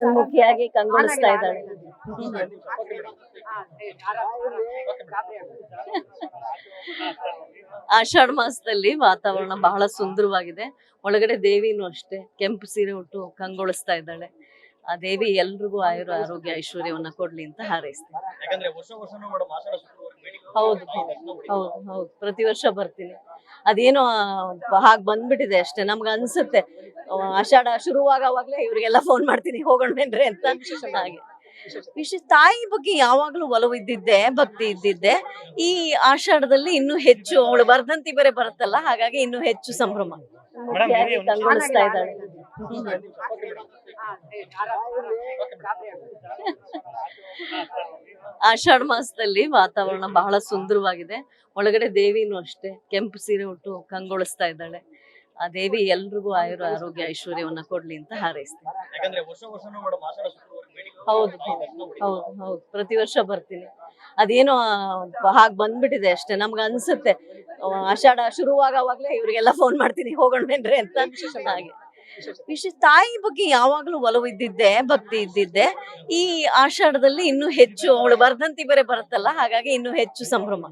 ಮುಖಿಯಾಗಿ ಕಂಗೊಳಿಸ್ತಾ ಇದ್ದಾಳೆ ಆಷಾಢ ಮಾಸದಲ್ಲಿ ವಾತಾವರಣ ಬಹಳ ಸುಂದರವಾಗಿದೆ ಒಳಗಡೆ ದೇವಿನೂ ಅಷ್ಟೇ ಕೆಂಪು ಸೀರೆ ಉಟ್ಟು ಕಂಗೊಳಿಸ್ತಾ ಇದ್ದಾಳೆ ಆ ದೇವಿ ಎಲ್ರಿಗೂ ಆಯುರ ಆರೋಗ್ಯ ಐಶ್ವರ್ಯವನ್ನ ಕೊಡ್ಲಿ ಅಂತ ಹಾರೈಸ್ತೀನಿ ಹೌದು ಹೌದು ಹೌದು ಪ್ರತಿ ವರ್ಷ ಬರ್ತೀನಿ ಅದೇನೋ ಹಾಗೆ ಬಂದ್ಬಿಟ್ಟಿದೆ ಅಷ್ಟೇ ನಮ್ಗೆ ಅನ್ಸುತ್ತೆ. ಆಷಾಢ ಶುರುವಾಗವಾಗ್ಲೇ ಇವ್ರಿಗೆಲ್ಲ ಫೋನ್ ಮಾಡ್ತೀನಿ ಹೋಗೋಣೇನ್ರಿ ಅಂತ. ಹಾಗೆ. ವಿಶೇಷ ತಾಯಿ ಬಗ್ಗೆ ಯಾವಾಗ್ಲೂ ಒಲವು ಇದ್ದಿದ್ದೆ ಭಕ್ತಿ ಇದ್ದಿದ್ದೆ. ಈ ಆಷಾಢದಲ್ಲಿ ಇನ್ನೂ ಹೆಚ್ಚು ಅವಳು ವರ್ಧಂತಿ ಬೇರೆ ಬರುತ್ತಲ್ಲ ಹಾಗಾಗಿ ಇನ್ನೂ ಹೆಚ್ಚು ಸಂಭ್ರಮ. ಇದ್ದಾಳೆ? ಆಷಾಢ ಮಾಸದಲ್ಲಿ ವಾತಾವರಣ ಬಹಳ ಸುಂದರವಾಗಿದೆ. ಒಳಗಡೆ ದೇವಿನೂ ಅಷ್ಟೇ ಕೆಂಪು ಸೀರೆ ಉಟ್ಟು ಕಂಗೊಳಿಸ್ತಾ ಇದ್ದಾಳೆ. ಆ ದೇವಿ ಎಲ್ರಿಗೂ ಆಯುರ ಆರೋಗ್ಯ ಐಶ್ವರ್ಯವನ್ನ ಕೊಡ್ಲಿ ಅಂತ ಹಾರೈಸ್ತೀನಿ. ಹೌದು ಹೌದು ಹೌದು ಪ್ರತಿ ವರ್ಷ ಬರ್ತೀನಿ. ಅದೇನೋ ಹಾಗೆ ಬಂದ್ಬಿಟ್ಟಿದೆ ಅಷ್ಟೇ. ನಮ್ಗೆ ಅನ್ಸುತ್ತೆ ಆಷಾಢ ಶುರುವಾಗವಾಗ್ಲೇ ಇವ್ರಿಗೆಲ್ಲ ಫೋನ್ ಮಾಡ್ತೀನಿ ಹೋಗೋಣ ಅಂತ. ಹಾಗೆ. ವಿಶೇಷ ತಾಯಿ ಬಗ್ಗೆ ಯಾವಾಗ್ಲೂ ಒಲವು ಇದ್ದಿದ್ದೆ, ಭಕ್ತಿ ಇದ್ದಿದ್ದೆ. ಈ ಆಷಾಢದಲ್ಲಿ ಇನ್ನೂ ಹೆಚ್ಚು, ಅವಳು ವರ್ಧಂತಿ ಬೇರೆ ಬರುತ್ತಲ್ಲ, ಹಾಗಾಗಿ ಇನ್ನೂ ಹೆಚ್ಚು ಸಂಭ್ರಮ.